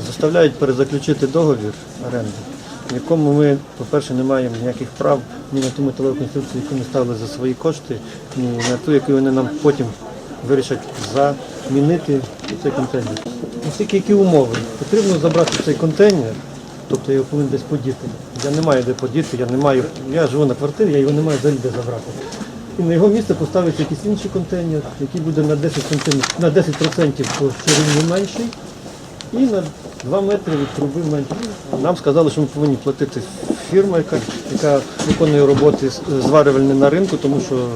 Заставляють перезаключити договір оренди, в якому ми, по-перше, не маємо ніяких прав ні на ту металеву конструкцію, яку ми ставили за свої кошти, ні на ту, яку вони нам потім вирішать замінити цей контейнер. Оскільки які умови? Потрібно забрати цей контейнер, тобто я його повинен десь подіти. Я не маю де подіти, я не маю, я живу на квартирі, я його не маю взагалі де забрати. І на його місце поставиться якийсь інший контейнер, який буде на 10 сантиметрів, на 10% по ширині менший і на 2 метри від труби менше. Нам сказали, що ми повинні платити фірма, яка, яка виконує роботи зварювальні на ринку, тому що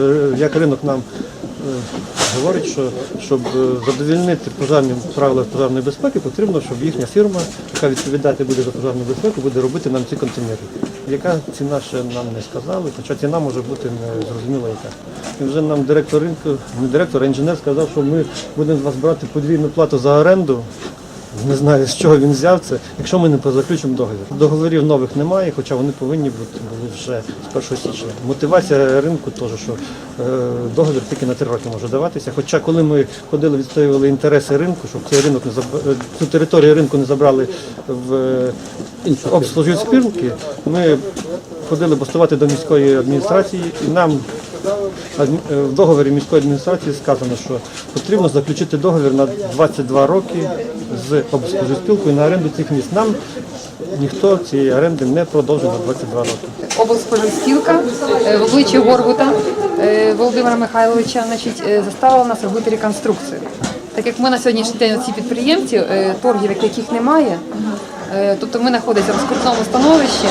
е, як ринок нам е, говорить, що щоб е, задовільнити пожежні правила пожежної безпеки, потрібно, щоб їхня фірма, яка відповідати буде за пожежну безпеку, буде робити нам ці контейнери. Яка ціна ще нам не сказали, хоча ціна може бути не зрозуміла яка. І вже нам директор ринку, не директор, а інженер сказав, що ми будемо з вас брати подвійну плату за оренду. Не знаю, з чого він взяв це, якщо ми не позаключимо договір. Договорів нових немає, хоча вони повинні бути були вже з 1 січня. Мотивація ринку теж, що е, договір тільки на три роки може даватися. Хоча коли ми ходили, відстоювали інтереси ринку, щоб цей ринок не заб- е, цю територію ринку не забрали в е, обслужують спілки, ми ходили бастувати до міської адміністрації і нам в договорі міської адміністрації сказано, що потрібно заключити договір на 22 роки з обслужспілкою на оренду цих місць. Нам ніхто цієї оренди не продовжив на 22 роки. облспоживспілка е, в обличчі Горгута е, Володимира Михайловича значить, е, заставила нас робити реконструкцію. Так як ми на сьогоднішній день ці підприємці, е, торгів яких немає, е, тобто ми знаходимося в розкрутному становищі,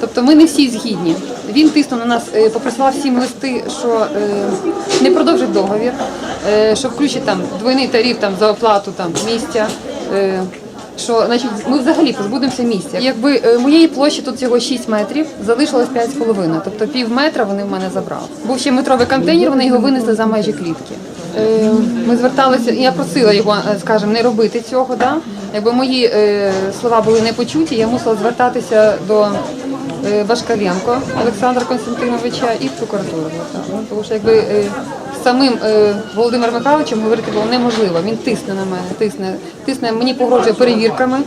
тобто ми не всі згідні. Він тиснув на нас, е, попросила всім листи, що е, не продовжить договір, е, що включить там двойний тариф там, за оплату там, місця. що значить, ми взагалі позбудемося місця. Якби моєї площі тут всього 6 метрів, залишилось 5,5, тобто пів метра вони в мене забрали. Був ще метровий контейнер, вони його винесли за межі клітки. Ми зверталися, я просила його, скажімо, не робити цього. Да? Якби мої слова були не почуті, я мусила звертатися до е, Башкаленко Олександра Константиновича і в прокуратуру. Ну, Тому що якби е, самим е, Володимиром Михайловичем говорити було неможливо. Він тисне на мене, тисне, тисне, мені погрожує перевірками,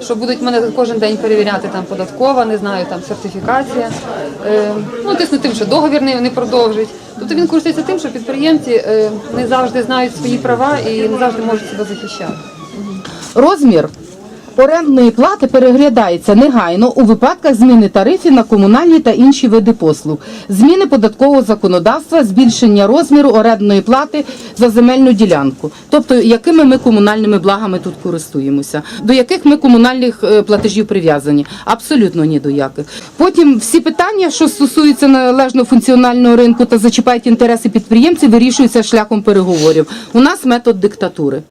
що будуть мене кожен день перевіряти там податкова, не знаю, там сертифікація. Е, ну, тисне тим, що договір не, не продовжить. Тобто він користується тим, що підприємці е, не завжди знають свої права і не завжди можуть себе захищати. Розмір орендної плати переглядається негайно у випадках зміни тарифів на комунальні та інші види послуг, зміни податкового законодавства, збільшення розміру орендної плати за земельну ділянку, тобто якими ми комунальними благами тут користуємося, до яких ми комунальних е, платежів прив'язані, абсолютно ні до яких. Потім всі питання, що стосуються належного функціонального ринку та зачіпають інтереси підприємців, вирішуються шляхом переговорів. У нас метод диктатури.